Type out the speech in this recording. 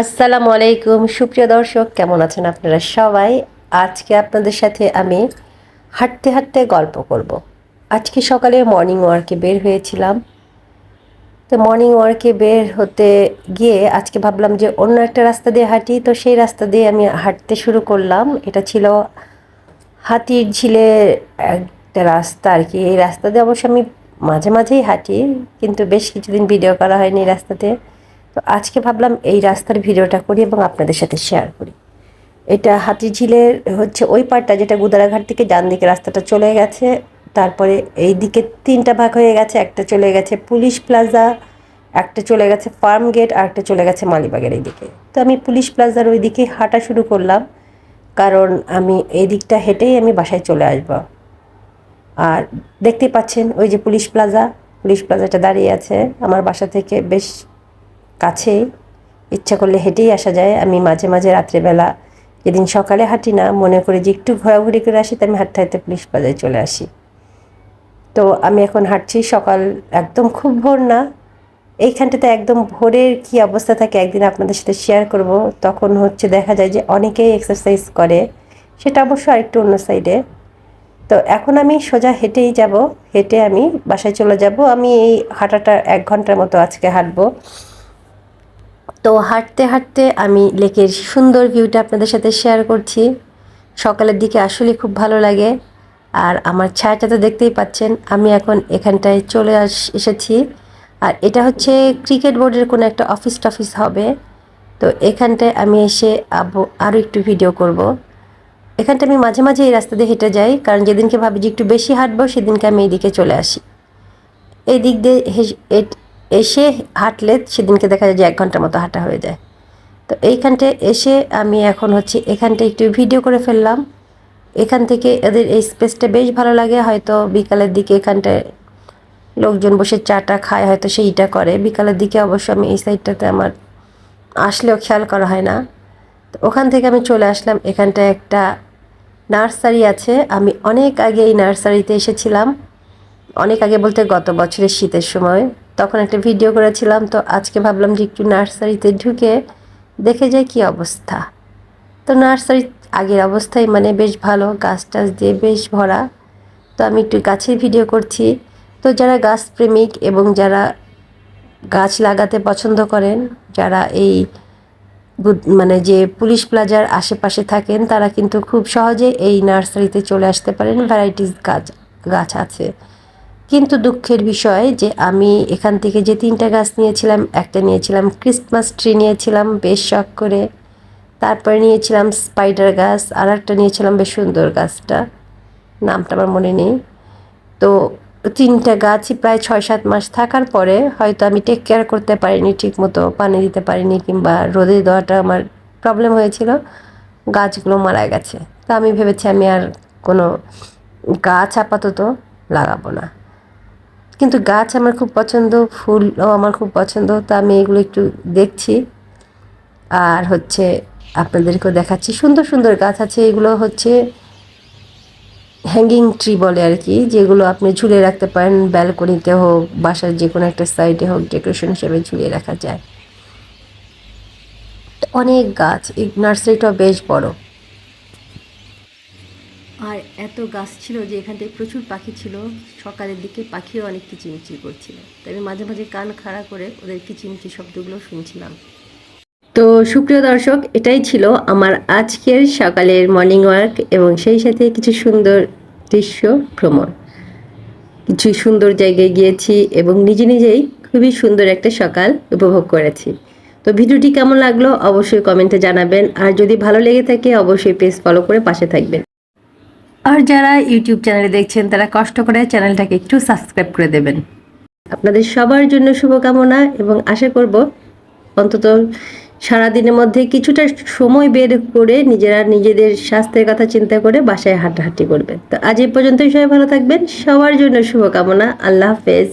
আসসালামু আলাইকুম। সুপ্রিয় দর্শক, কেমন আছেন আপনারা সবাই? আজকে আপনাদের সাথে আমি হাঁটতে হাঁটতে গল্প করব। আজকে সকালে মর্নিং ওয়ার্কে বের হয়েছিলাম। তো মর্নিং ওয়ার্কে বের হতে গিয়ে আজকে ভাবলাম যে অন্য একটা রাস্তা দিয়ে হাঁটি। তো সেই রাস্তা দিয়ে আমি হাঁটতে শুরু করলাম। এটা ছিল হাতির ঝিলের একটা রাস্তা আর কি। এই রাস্তা দিয়ে অবশ্য আমি মাঝে মাঝেই হাঁটি, কিন্তু বেশ কিছুদিন ভিডিও করা হয়নি এই রাস্তাতে। তো আজকে ভাবলাম এই রাস্তার ভিডিওটা করি এবং আপনাদের সাথে শেয়ার করি। এটা হাতিঝিলের হচ্ছে ওই পারটা যেটা গুদারাঘাট থেকে ডান দিকে রাস্তাটা চলে গেছে, তারপরে এই দিকে তিনটা ভাগ হয়ে গেছে, একটা চলে গেছে পুলিশ প্লাজা একটা চলে গেছে ফার্ম গেট আর একটা চলে গেছে মালিবাগের এই দিকে। তো আমি পুলিশ প্লাজার ওই দিকে হাঁটা শুরু করলাম, কারণ আমি এই দিকটা হেঁটেই আমি বাসায় চলে আসব। আর দেখতে পাচ্ছেন ওই যে পুলিশ প্লাজা পুলিশ প্লাজাটা দাঁড়িয়ে আছে। আমার বাসা থেকে বেশ কাছে ইচ্ছা করলে হেঁটেই আসা যায়। আমি মাঝে মাঝে রাত্রেবেলা যেদিন সকালে হাঁটি না, মনে করি যে একটু ঘোরাঘুরি করে আসি তো আমি হাঁটতে হাঁটতে পুলিশ বাজারে চলে আসি। তো আমি এখন হাঁটছি সকাল একদম খুব ভোর না। এইখানটাতে একদম ভোরের কি অবস্থা থাকে একদিন আপনাদের সাথে শেয়ার করব। তখন হচ্ছে দেখা যায় যে অনেকেই এক্সারসাইজ করে, সেটা অবশ্য আরেকটু অন্য সাইডে তো এখন আমি সোজা হেঁটেই যাব, হেঁটে আমি বাসায় চলে যাব। আমি এই হাঁটাটা এক ঘণ্টার মতো আজকে হাঁটবো। তো হাঁটতে হাঁটতে আমি লেকের সুন্দর ভিউটা আপনাদের সাথে শেয়ার করছি। সকালের দিকে আসলে খুব ভালো লাগে। আর আমার ছায়াটা তো দেখতেই পাচ্ছেন, আমি এখন এখানটায় চলে আস, এসেছি। আর এটা হচ্ছে ক্রিকেট বোর্ডের কোনো একটা অফিস টফিস হবে। তো এখানটায় আমি এসে আবো আরও একটু ভিডিও করব। এখানটা আমি মাঝে মাঝে এই রাস্তা দিয়ে হেঁটে যাই, কারণ যেদিনকে ভাবি যে একটু বেশি হাঁটবো, সেদিনকে আমি এইদিকে চলে আসি। এই দিক দিয়ে এসে হাঁটলে সেদিনকে দেখা যায় যে এক ঘণ্টার মতো হাঁটা হয়ে যায়। তো এইখানটায় এসে আমি এখন হচ্ছে এখানটা একটু ভিডিও করে ফেললাম। এখান থেকে এদের এই স্পেসটা বেশ ভালো লাগে, হয়তো বিকালের দিকে এখানটায় লোকজন বসে চাটা খায়, হয়তো সেইটা করে। বিকালের দিকে অবশ্য আমি এই সাইডটাতে আমার আসলেও খেয়াল করা হয় না। তো ওখান থেকে আমি চলে আসলাম। এখানটায় একটা নার্সারি আছে। আমি অনেক আগে এই নার্সারিতে এসেছিলাম। অনেক আগে বলতে গত বছরের শীতের সময়। তখন একটা ভিডিও করেছিলাম, তো আজকে ভাবলাম যে একটু নার্সারিতে ঢুকে দেখে যাই কি অবস্থা। তো নার্সারি আগের অবস্থায় মানে বেশ ভালো, গাছ টাছ দিয়ে বেশ ভরা। তো আমি একটু গাছের ভিডিও করছি। তো যারা গাছ প্রেমিক এবং যারা গাছ লাগাতে পছন্দ করেন, যারা এই মানে যে পুলিশ প্লাজার আশেপাশে থাকেন, তারা কিন্তু খুব সহজে এই নার্সারিতে চলে আসতে পারেন। ভ্যারাইটিস গাছ গাছ আছে। কিন্তু দুঃখের বিষয় যে আমি এখান থেকে যে তিনটা গাছ নিয়েছিলাম, একটা নিয়েছিলাম ক্রিসমাস ট্রি নিয়েছিলাম, বেশ শখ করে। তারপরে নিয়েছিলাম স্পাইডার গাছ, আর একটা নিয়েছিলাম বেশ সুন্দর গাছটা। নামটা আমার মনে নেই। তো তিনটা গাছই প্রায় ছয় সাত মাস থাকার পরে হয়তো আমি টেক কেয়ার করতে পারিনি ঠিক মতো পানি দিতে পারিনি কিংবা রোদে দেওয়াটা আমার প্রবলেম হয়েছিল। গাছগুলো মারা গেছে। তা আমি ভেবেছি আমি আর কোনো গাছ আপাতত লাগাবো না। কিন্তু গাছ আমার খুব পছন্দ, ফুলও আমার খুব পছন্দ, তো আমি এগুলো একটু দেখছি। আর হচ্ছে আপনাদেরকেও দেখাচ্ছি, সুন্দর সুন্দর গাছ আছে, এগুলো হচ্ছে হ্যাঙ্গিং ট্রি বলে আর কি, যেগুলো আপনি ঝুলিয়ে রাখতে পারেন ব্যালকনিতে হোক, বাসার যে কোনো একটা সাইডে হোক ডেকোরেশন হিসেবে ঝুলিয়ে রাখা যায়। অনেক গাছ, এই নার্সারিটাও বেশ বড়। আর এত গাছ ছিল যে এখান থেকে প্রচুর পাখি ছিল। সকালের দিকে পাখিও অনেক কিচিমিচি করছিল। তাই আমি মাঝে মাঝে কান খাড়া করে ওদের কিচিমিচি শব্দগুলো শুনছিলাম। তো সুপ্রিয় দর্শক, এটাই ছিল আমার আজকের সকালের মর্নিং ওয়ার্ক এবং সেই সাথে কিছু সুন্দর দৃশ্য ভ্রমণ। কিছু সুন্দর জায়গায় গিয়েছি এবং নিজে নিজেই খুবই সুন্দর একটা সকাল উপভোগ করেছি। তো ভিডিওটি কেমন লাগল অবশ্যই কমেন্টে জানাবেন। আর যদি ভালো লেগে থাকে, অবশ্যই পেজ ফলো করে পাশে থাকবেন। আর যারা ইউটিউব চ্যানেলে দেখছেন, তারা কষ্ট করে চ্যানেলটাকে একটু সাবস্ক্রাইব করে দেবেন। আপনাদের সবার জন্য শুভকামনা এবং আশা করব অন্তত সারাদিনের মধ্যে কিছুটা সময় বের করে নিজেরা নিজেদের স্বাস্থ্যের কথা চিন্তা করে বাসায় হাঁটাহাঁটি করবেন। তো আজ এই পর্যন্তই সবাই ভালো থাকবেন। সবার জন্য শুভকামনা। আল্লাহ হাফেজ।